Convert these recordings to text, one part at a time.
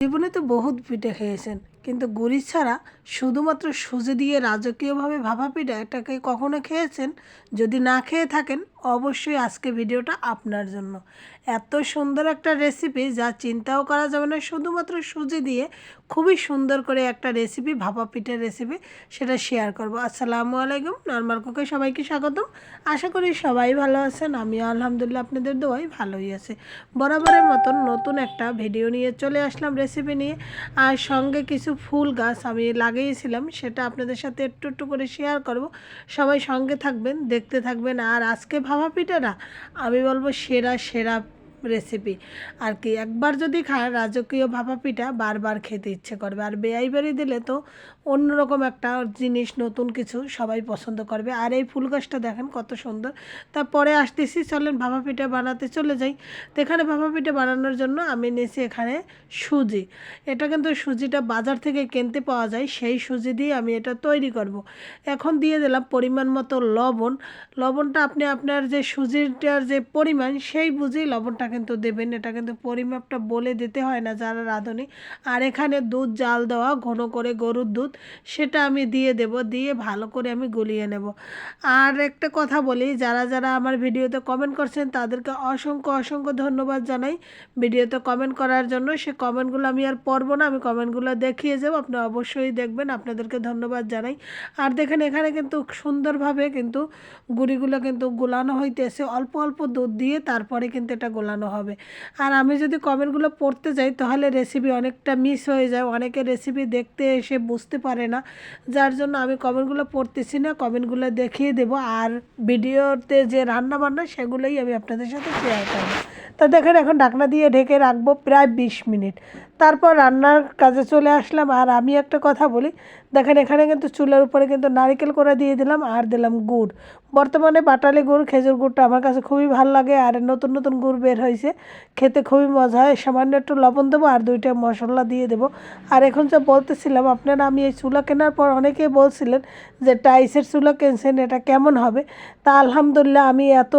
জীবনে তো বহুত পিঠে খেয়েছেন কিন্তু গুড়ি ছাড়া শুধুমাত্র সুজি দিয়ে রাজকীয়ভাবে ভাপা পিঠা এটাকে কখনো খেয়েছেন? যদি না খেয়ে থাকেন, অবশ্যই আজকে ভিডিওটা আপনার জন্য। এত সুন্দর একটা রেসিপি যা চিন্তাও করা যাবে না, শুধুমাত্র সুজি দিয়ে খুবই সুন্দর করে একটা রেসিপি ভাপা পিঠের রেসিপি সেটা শেয়ার করব। আসসালামু আলাইকুম নর্মাল কুকে সবাইকে স্বাগতম। আশা করি সবাই ভালো আছেন আমি আলহামদুলিল্লাহ আপনাদের দোয়াই ভালোই আছে। বরাবরের মতন নতুন একটা ভিডিও নিয়ে চলে আসলাম রেসিপি নিয়ে। আর সঙ্গে কিছু ফুল গাছ আমি লাগিয়েছিলাম, সেটা আপনাদের সাথে একটু একটু করে শেয়ার করব। সবাই সঙ্গে থাকবেন, দেখতে থাকবেন। আর আজকে ভাপা পিঠাটা আমি বলব সেরা সেরা রেসিপি আর কি, একবার যদি খায় রাজকীয় ভাপা পিঠা বারবার খেতে ইচ্ছে করবে। আর বেআই বাড়ি দিলে তো অন্যরকম একটা জিনিস, নতুন কিছু সবাই পছন্দ করবে। আর এই ফুল গাছটা দেখেন কত সুন্দর। তারপরে আসতেছি, চলেন ভাপা পিঠা বানাতে চলে যাই। তো এখানে ভাপা পিঠা বানানোর জন্য আমি নিয়েছি এখানে সুজি। এটা কিন্তু সুজিটা বাজার থেকে কিনতে পাওয়া যায়, সেই সুজি দিয়ে আমি এটা তৈরি করব। এখন দিয়ে দিলাম পরিমাণ মতো লবণ। লবণটা আপনি আপনার যে সুজিটার যে পরিমাণ, সেই বুঝেই লবণটা কিন্তু দেবেন। এটা কিন্তু পরিমাপটা বলে দিতে হয় না যারা রাঁধুনি। আর এখানে দুধ জাল দেওয়া, ঘন করে গরুর দুধ। সেটা আমি দিয়ে দেব, দিয়ে ভালো করে আমি গলিয়ে নেব। আর একটা কথা বলি, যারা যারা আমার ভিডিওতে কমেন্ট করছেন, তাদেরকে অসংখ্য অসংখ্য ধন্যবাদ জানাই। ভিডিওতে কমেন্ট করার জন্য সে কমেন্টগুলো আমি আর পড়ব না, আমি কমেন্টগুলো দেখিয়ে যাব আপনি অবশ্যই দেখবেন, আপনাদেরকে ধন্যবাদ জানাই। আর দেখেন, এখানে কিন্তু সুন্দরভাবে কিন্তু গুড়িগুলো কিন্তু গোলানো হইতেছে। অল্প অল্প দুধ দিয়ে তারপরে কিন্তু এটা গোলানো হবে। আর আমি যদি কমেন্টগুলো পড়তে যাই, তাহলে রেসিপি অনেকটা মিস হয়ে যায়। অনেকে রেসিপি দেখতে এসে বুঝতে পারে না। যার জন্য আমি কমেন্টগুলো পড়তেছি না, কমেন্টগুলো দেখিয়ে দেব। আর ভিডিওতে যে রান্না বান্না সেগুলোই আমি আপনাদের সাথে শেয়ার করব। তো দেখেন, এখন ঢাকনা দিয়ে ঢেকে রাখব প্রায় বিশ মিনিট। তারপর রান্নার কাজে চলে আসলাম। আর আমি একটা কথা বলি, দেখেন এখানে কিন্তু চুলের উপরে কিন্তু নারিকেল করে দিয়ে দিলাম আর দিলাম গুড়। বর্তমানে বাটালি গুড়, খেজুর গুড়টা আমার কাছে খুবই ভালো লাগে আর নতুন নতুন গুড় বের হয়েছে। খেতে খুবই মজা হয়। সামান্য একটু লবণ দেবো আর দুইটা মশলা দিয়ে দেবো। আর এখন যা বলতেছিলাম, আপনারা আমি এই চুলা কেনার পর অনেকেই বলছিলেন যে টাইসের চুলা কিনছেন, এটা কেমন হবে? তা আলহামদুলিল্লাহ আমি এত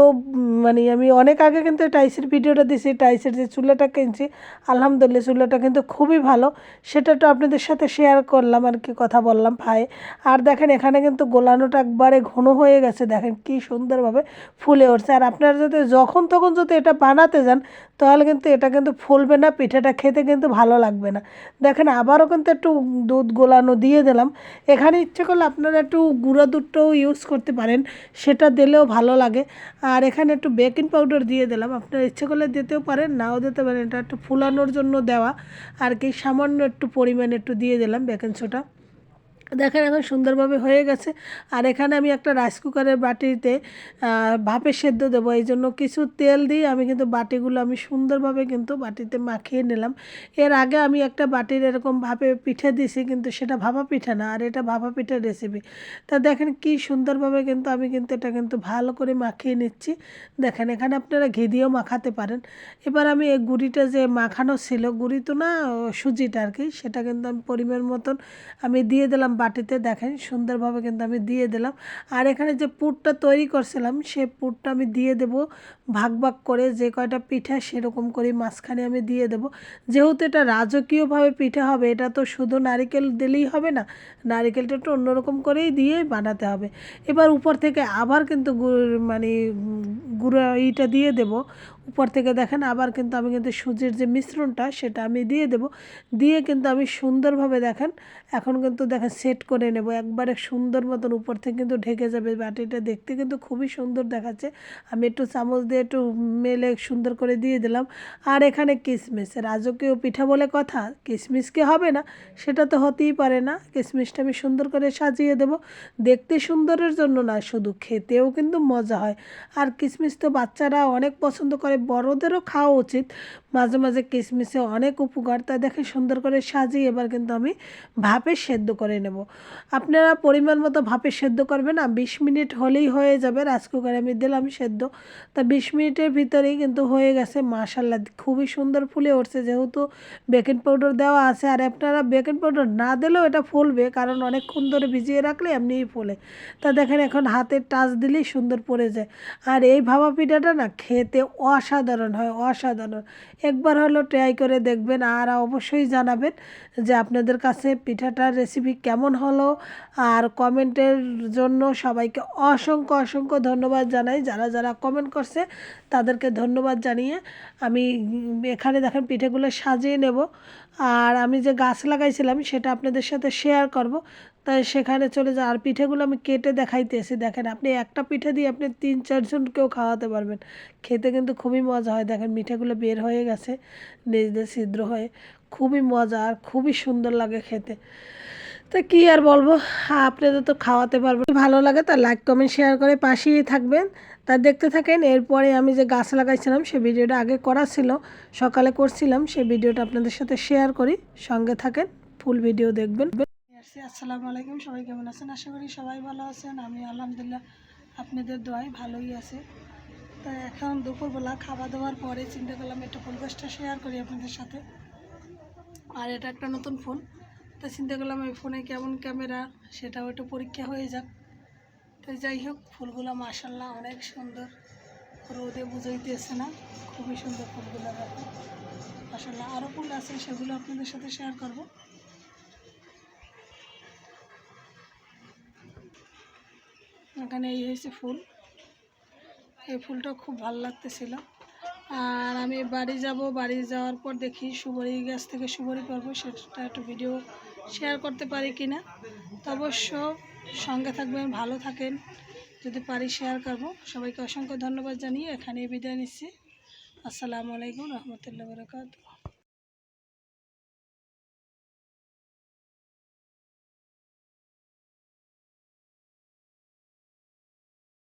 মানে আমি অনেক আগে কিন্তু টাইসের ভিডিওটা দিছি, টাইসের যে চুলাটা কিনছি, আলহামদুলিল্লাহ চুলাটা কিন্তু খুবই ভালো। সেটা তো আপনাদের সাথে শেয়ার করলাম আর কি, কথা বললাম ভাই। আর দেখেন এখানে কিন্তু গোলানোটা একবারে ঘন হয়ে গেছে, দেখেন কি সুন্দরভাবে ফুলে উঠছে। আর আপনারা যদি যখন তখন যদি এটা বানাতে যান, তাহলে কিন্তু এটা কিন্তু ফুলবে না, পিঠাটা খেতে কিন্তু ভালো লাগবে না। দেখেন আবারও কিন্তু একটু দুধ গোলানো দিয়ে দিলাম। এখানে ইচ্ছে করলে আপনারা একটু গুঁড়া দুধটাও ইউজ করতে পারেন, সেটা দিলেও ভালো লাগে। আর এখানে একটু বেকিং পাউডার দিয়ে দিলাম। আপনারা ইচ্ছে করলে দিতেও পারেন, নাও দিতে পারেন। এটা একটু ফুলানোর জন্য দেওয়া। আর কি সামান্য একটু পরিমাণে একটু দিয়ে দিলাম বেকিং সোডা। দেখেন এখন সুন্দরভাবে হয়ে গেছে। আর এখানে আমি একটা রাইস কুকারের বাটিতে ভাপে সেদ্ধ দেবো। এই জন্য কিছু তেল দিয়ে আমি কিন্তু বাটিগুলো আমি সুন্দরভাবে কিন্তু বাটিতে মাখিয়ে নিলাম। এর আগে আমি একটা বাটির এরকম ভাপে পিঠে দিছি কিন্তু সেটা ভাপা পিঠা না, আর এটা ভাপা পিঠার রেসিপি তা দেখেন কি সুন্দরভাবে কিন্তু আমি কিন্তু এটা কিন্তু ভালো করে মাখিয়ে নিচ্ছি। দেখেন, এখানে আপনারা ঘি দিয়েও মাখাতে পারেন। এবার আমি এই গুড়িটা যে মাখানো ছিল, গুড়ি তো না সুজিটা আর কি, সেটা কিন্তু আমি পরিমাণ মতন আমি দিয়ে দিলাম বাটিতে দেখেন, সুন্দরভাবে কিন্তু আমি দিয়ে দিলাম। আর এখানে যে পুরটা তৈরি করছিলাম, সে পুরটা আমি দিয়ে দেব ভাগ ভাগ করে, যে কয়টা পিঠা সেরকম করে মাঝখানে আমি দিয়ে দেব। যেহেতু এটা রাজকীয়ভাবে পিঠা হবে, এটা তো শুধু নারিকেল দিলেই হবে না, নারিকেলটা একটু অন্যরকম করেই দিয়ে বানাতে হবে। এবার উপর থেকে আবার কিন্তু মানে গুঁড়ো ইটা দিয়ে দেব। উপর থেকে দেখেন, আবার কিন্তু আমি কিন্তু সুজির যে মিশ্রণটা সেটা আমি দিয়ে দেব। দিয়ে কিন্তু আমি সুন্দরভাবে দেখেন, এখন কিন্তু দেখেন সেট করে নেব। একবারে সুন্দর মতন উপর থেকে কিন্তু ঢেকে যাবে বাটিটা। দেখতে কিন্তু খুবই সুন্দর দেখাচ্ছে। আমি একটু চামচ দিয়ে একটু মেলে সুন্দর করে দিয়ে দিলাম। আর এখানে কিশমিশ রাজকীয় পিঠা বলে কথা কিশমিশ কি হবে না? সেটা তো হতেই পারে না। কিশমিশটা আমি সুন্দর করে সাজিয়ে দেব। দেখতে সুন্দরের জন্য না শুধু খেতেও কিন্তু মজা হয়। আর কিশমিশ তো বাচ্চারা অনেক পছন্দ করে বড়দেরও খাওয়া উচিত। মাঝে মাঝে কিশমিশে অনেক উপকার, তা দেখে সুন্দর করে সাজিয়ে এবার কিন্তু আমি ভাপে সেদ্ধ করে নেব। আপনারা পরিমাণ মতো ভাপে সেদ্ধ করবেন না, বিশ মিনিট হলেই হয়ে যাবে, রাইস কুকারে আমি দিলাম সেদ্ধ। তা বিশ মিনিটের ভিতরেই কিন্তু হয়ে গেছে মাশাল্লাহ খুবই সুন্দর ফুলে উঠছে, যেহেতু বেকিং পাউডার দেওয়া আছে। আর আপনারা বেকিং পাউডার না দিলেও এটা ফুলবে, কারণ অনেকক্ষণ ধরে ভিজিয়ে রাখলে এমনিই ফুলে। তা দেখেন এখন হাতের টাচ দিলেই সুন্দর পড়ে যায়। আর এই ভাপা পিঠাটা না খেতে অসাধারণ হয়, অসাধারণ। একবার হলো ট্রাই করে দেখবেন আর অবশ্যই জানাবেন যে আপনাদের কাছে পিঠাটার রেসিপি কেমন হলো। আর কমেন্টের জন্য সবাইকে অসংখ্য অসংখ্য ধন্যবাদ জানাই। যারা যারা কমেন্ট করছে, তাদেরকে ধন্যবাদ জানিয়ে আমি এখানে দেখেন পিঠেগুলো সাজিয়ে নেব। আর আমি যে গাছ লাগাইছিলাম, সেটা আপনাদের সাথে শেয়ার করব। তাই সেখানে চলে যা আর পিঠেগুলো আমি কেটে দেখাইতেছি দেখেন আপনি একটা পিঠে দিয়ে আপনি তিন চারজনকেও খাওয়াতে পারবেন। খেতে কিন্তু খুবই মজা হয়। দেখেন মিঠেগুলো বের হয়ে গেছে নিজেদের ছিদ্র হয়ে। খুবই মজা আর খুবই সুন্দর লাগে খেতে। তা কি আর বলব হ্যাঁ, আপনাদের তো খাওয়াতে পারব ভালো লাগে তা লাইক কমেন্ট শেয়ার করে পাশেই থাকবেন। তা দেখতে থাকেন এরপরে আমি যে গাছ লাগাইছিলাম সে ভিডিওটা আগে করা ছিল সকালে করছিলাম সে ভিডিওটা আপনাদের সাথে শেয়ার করি। সঙ্গে থাকেন ফুল ভিডিও দেখবেন। আসসালামু আলাইকুম, সবাই কেমন আছেন? আশা করি সবাই ভালো আছেন। আমি আলহামদুলিল্লাহ আপনাদের দোয়ায় ভালোই আছে। তা এখন দুপুরবেলা খাওয়া দাওয়ার পরে চিন্তা করলাম একটু ফুল গাছটা শেয়ার করি আপনাদের সাথে। আর এটা একটা নতুন ফোন তা চিন্তা করলাম এই ফোনে কেমন ক্যামেরা সেটাও একটু পরীক্ষা হয়ে যাক। তো যাই হোক, ফুলগুলো মাসাল্লাহ অনেক সুন্দর। রোদে বুঝাইতেছে না, খুবই সুন্দর ফুলগুলো মাসাল্লাহ আরও ফুল আছে, সেগুলো আপনাদের সাথে শেয়ার করব। এখানে এই হয়েছে ফুল। এই ফুলটা খুব ভালো লাগতেছিল। আর আমি বাড়ি যাব, বাড়ি যাওয়ার পর দেখি সুবরি গাছ থেকে সুবরি পারব, সেটা একটু ভিডিও শেয়ার করতে পারি কি না তো অবশ্য সঙ্গে থাকবেন, ভালো থাকেন। যদি পারি শেয়ার করব। সবাইকে অসংখ্য ধন্যবাদ জানিয়ে এখানে বিদায় নিচ্ছি। আসসালামু আলাইকুম রহমতুল্লাহ বরকাত